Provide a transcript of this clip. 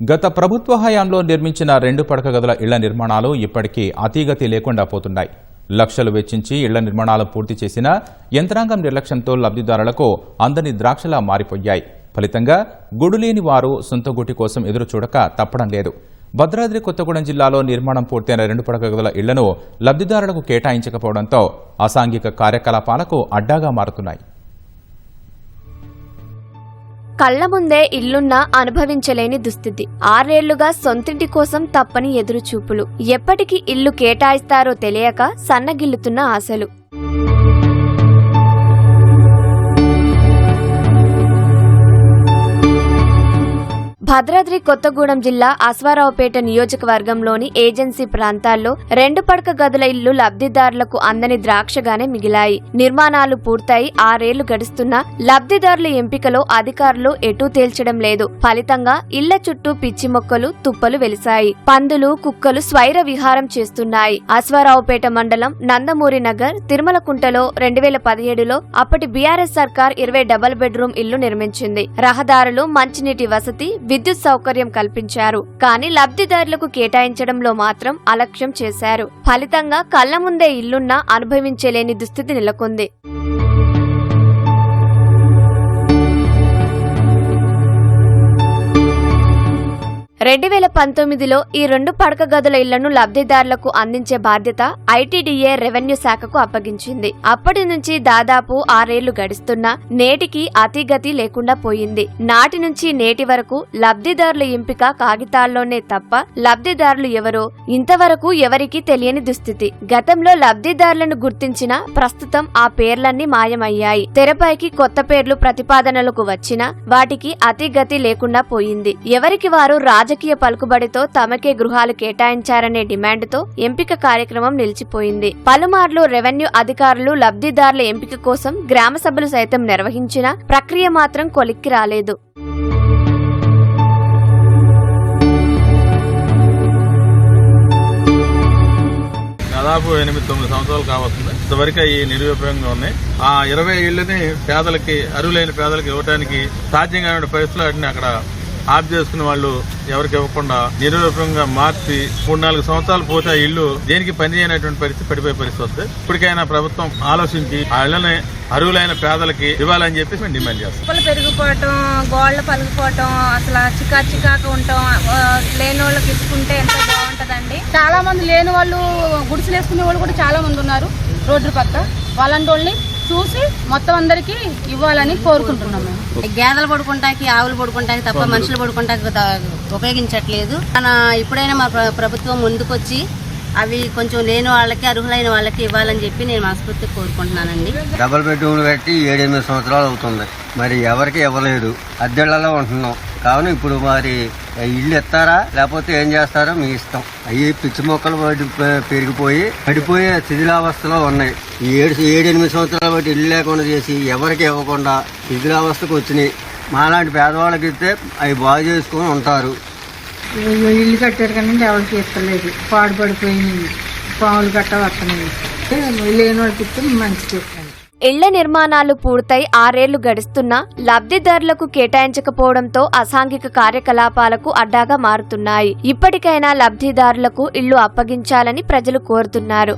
గత ప్రభుత్వ హయాంలో నిర్మించిన రెండు పడక గదుల ఇళ్ళ నిర్మాణాలు ఇప్పటికీ అతీగతి లేకుండా పోతున్నాయి. లక్షలు వెచ్చించి ఇళ్ళ నిర్మాణాలు పూర్తి చేసిన యంత్రాంగం నిర్లక్ష్యంతో లబ్ధిదారులకు అందని ద్రాక్షలా మారిపోయాయి. ఫలితంగా గుడులేని వారు సొంత గుటి కోసం ఎదురు చూడక తప్పడం లేదు. భద్రాద్రి కొత్తగూడెం జిల్లాలో నిర్మాణం పూర్తయిన రెండు పడక గదుల ఇళ్ళను లబ్ధిదారులకు కేటాయించకపోవడంతో అసాంఘిక కార్యకలాపాలకు అడ్డాగా మారుతున్నాయి. కళ్ళ ముందే ఇల్లున్నా అనుభవించలేని దుస్థితి. ఆరేళ్ళుగా సొంతింటి కోసం తప్పని ఎదురుచూపులు. ఎప్పటికీ ఇల్లు కేటాయిస్తారో తెలియక సన్నగిల్లుతున్న ఆశలు. భద్రాద్రి కొత్తగూడెం జిల్లా అశ్వారావుపేట నియోజకవర్గంలోని ఏజెన్సీ ప్రాంతాల్లో రెండు పడక గదుల ఇల్లు లబ్ధిదారులకు అందని ద్రాక్షగానే మిగిలాయి. నిర్మాణాలు పూర్తయి ఆరేళ్ళు గడుస్తున్నా లబ్ధిదారుల ఎంపికలో అధికారులు ఎటూ తేల్చడం లేదు. ఫలితంగా ఇళ్ళ చుట్టూ పిచ్చి మొక్కలు తుప్పలు వెలిశాయి. పందులు కుక్కలు స్వైర విహారం చేస్తున్నాయి. అశ్వారావుపేట మండలం నందమూరి నగర్ తిరుమలకుంటలో రెండు వేల పదిహేడులో అప్పటి బీఆర్ఎస్ సర్కార్ ఇరవై డబల్ బెడ్రూమ్ ఇల్లు నిర్మించింది. రహదారులు మంచినీటి వసతి విద్యుత్ సౌకర్యం కల్పించారు. కానీ లబ్ధిదారులకు కేటాయించడంలో మాత్రం అలక్ష్యం చేశారు. ఫలితంగా కళ్ళ ముందే ఇల్లున్నా అనుభవించలేని దుస్థితి నెలకొంది. రెండు వేల పంతొమ్మిదిలో ఈ రెండు పడక గదుల ఇళ్ళను లబ్ధిదారులకు అందించే బాధ్యత ఐటీడీఏ రెవెన్యూ శాఖకు అప్పగించింది. అప్పటి నుంచి దాదాపు ఆరేళ్ళు గడుస్తున్నా నేటికి అతిగతి లేకుండా పోయింది. నాటి నుంచి నేటి వరకు లబ్ధిదారుల ఎంపిక కాగితాల్లోనే తప్ప లబ్ధిదారులు ఎవరో ఇంతవరకు ఎవరికీ తెలియని దుస్థితి. గతంలో లబ్ధిదారులను గుర్తించిన ప్రస్తుతం ఆ పేర్లన్నీ మాయమయ్యాయి. తెరపైకి కొత్త పేర్లు ప్రతిపాదనలకు వచ్చినా వాటికి అతిగతి లేకుండా పోయింది. ఎవరికి వారు రాజకీయ రాజకీయ పలుకుబడితో తమకే గృహాలు కేటాయించారనే డిమాండ్తో ఎంపిక కార్యక్రమం నిలిచిపోయింది. పలుమార్లు రెవెన్యూ అధికారులు లబ్ధిదారుల ఎంపిక కోసం గ్రామ సభలు సైతం నిర్వహించిన ప్రక్రియ మాత్రం కొలిక్కి రాలేదు. దాదాపు ఎనిమిది తొమ్మిది సంవత్సరాలు కావస్తుంది. ఇంతవరకు ఈ నిరుపయోగంగా ఉన్నాయి ఆ ఇరవై ఇళ్ళని పేదలకి అరువులైన పేదలకు ఇవ్వడానికి సాధ్యం కాని పరిస్థితులు అక్కడ ఆఫ్ చేసుకున్న వాళ్ళు ఎవరికి ఇవ్వకుండా నిరూపంగా మార్చి మూడు నాలుగు సంవత్సరాలు పోతే ఆ ఇల్లు దేనికి పని చేయనటువంటి పరిస్థితి పడిపోయే పరిస్థితి వస్తుంది ఇప్పటికైనా ప్రభుత్వం ఆలోచించి ఆ ఇళ్ళని అరువులైన పేదలకి ఇవ్వాలని చెప్పి మేము డిమాండ్ చేస్తాం. పెరిగిపోవటం గోళ్ళ పలిగిపోవటం అసలు చికా చికాకు ఉండటం లేని వాళ్ళకి ఇచ్చుకుంటే ఎంత బాగుంటదండి? చాలా మంది లేని వాళ్ళు గుడిసెలు వేసుకునే వాళ్ళు కూడా చాలా మంది ఉన్నారు. రోడ్డు పక్క. వాళ్ళంటి వాళ్ళని చూసి మొత్తం అందరికీ ఇవ్వాలని కోరుకుంటున్నాం మేము. గేదెలు పడుకుంటాకి ఆవులు పడుకుంటాకి తప్ప మనుషులు పడుకుంటాకి ఉపయోగించట్లేదు. మన ఇప్పుడైనా మా ప్ర- ప్రభుత్వం ముందుకొచ్చి అవి కొంచెం లేని వాళ్ళకి అర్హులైన వాళ్ళకి ఇవ్వాలని చెప్పి నేను మనస్ఫూర్తి కోరుకుంటున్నానండి. డబుల్ బెడ్రూమ్లు కట్టి ఏడెనిమిది సంవత్సరాలు అవుతుంది. మరి ఎవరికి ఇవ్వలేదు. అద్దెళ్ళలో ఉంటున్నాం. కావున ఇప్పుడు మరి ఇల్లు ఇస్తారా లేకపోతే ఏం చేస్తారో మీ ఇష్టం. అవి పిచ్చి మొక్కలు పెరిగిపోయి పడిపోయే శిథిలావస్థలో ఉన్నాయి. ఈ ఏడు ఏడెనిమిది సంవత్సరాల బట్టి ఇల్లు లేకుండా చేసి ఎవరికి ఇవ్వకుండా శిథిలావస్థకు వచ్చినాయి. మాలాంటి పేదవాళ్ళకి ఇస్తే అవి బాగు చేసుకొని ఉంటారు. ఇల్లు కట్టారు కానీ ఎవరికి ఇస్తలేదు. పాడుపడిపోయింది పాములు కట్ట వస్తున్నాయి. లేని వాళ్ళకి ఇస్తే మంచి చెప్తాను ఇళ్ళ నిర్మాణాలు పూర్తయి ఆరేళ్ళు గడుస్తున్నా లబ్ధిదారులకు కేటాయించకపోవడంతో అసాంఘిక కార్యకలాపాలకు అడ్డాగా మారుతున్నాయి. ఇప్పటికైనా లబ్ధిదారులకు ఇళ్ళు అప్పగించాలని ప్రజలు కోరుతున్నారు.